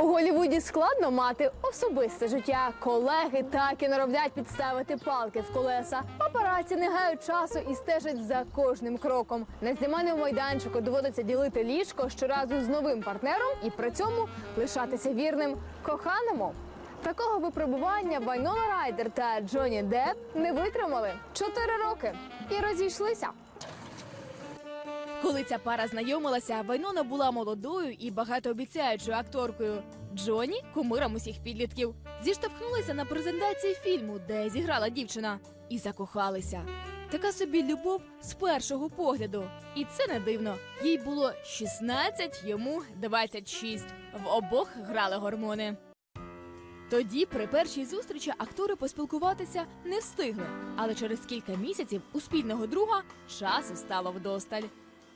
У Голлівуді складно мати особисте життя. Колеги так і не роблять підставити палки в колеса. Папараці не гають часу і стежать за кожним кроком. На знімальному майданчику доводиться ділити ліжко щоразу з новим партнером і при цьому лишатися вірним коханому. Такого випробування Вайнона Райдер та Джонні Депп не витримали чотири роки і розійшлися. Коли ця пара знайомилася, Вайнона була молодою і багатообіцяючою акторкою. Джоні кумиром усіх підлітків. Зіштовхнулися на презентації фільму, де зіграла дівчина, і закохалися. Така собі любов з першого погляду. І це не дивно. Їй було 16, йому 26. В обох грали гормони. Тоді, при першій зустрічі, актори поспілкуватися не встигли. Але через кілька місяців у спільного друга часу стало вдосталь.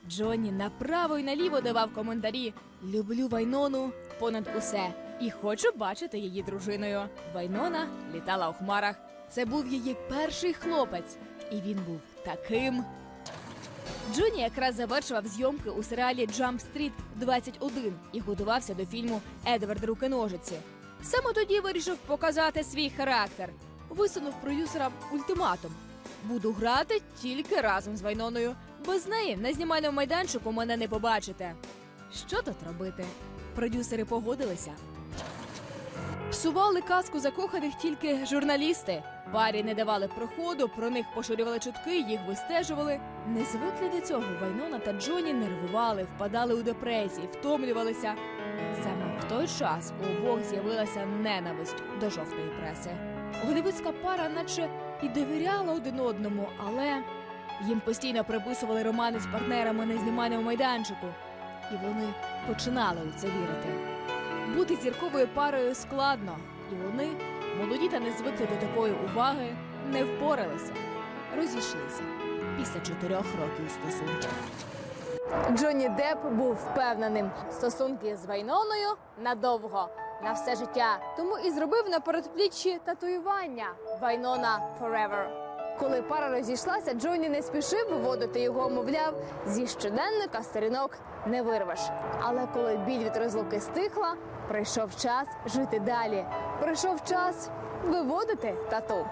Джонні направо і наліво давав коментарі: Люблю Вайнону понад усе і хочу бачити її дружиною. Вайнона літала у хмарах. Це був її перший хлопець, і він був таким. Джонні якраз завершував зйомки у серіалі Jump Street 21 і готувався до фільму Едвард Руконожиці. Саме тоді вирішив показати свій характер. Висунув продюсерам ультиматум: буду грати тільки разом з Вайноною. Без неї на знімальному майданчику мене не побачите. Що тут робити? Продюсери погодилися. Псували казку закоханих тільки журналісти. Парі не давали проходу, про них поширювали чутки, їх вистежували. Не звикли до цього Вайнона та Джоні нервували, впадали у депресії, втомлювалися. Саме в той час у обох з'явилася ненависть до жовтої преси. Голівудська пара, наче і довіряла один одному, але їм постійно приписували романи з партнерами на знімальному майданчику, і вони починали у це вірити. Бути зірковою парою складно, і вони, молоді та не звикли до такої уваги, не впоралися, розійшлися після чотирьох років стосунків. Джонні Депп був впевненим, стосунки з Вайноною надовго, на все життя. Тому і зробив на передпліччі татуювання Вайнона Forever. Коли пара розійшлася, Джонні не спішив виводити його, мовляв, зі щоденника сторінок не вирвеш. Але коли біль від розлуки стихла, прийшов час жити далі. Прийшов час виводити тату.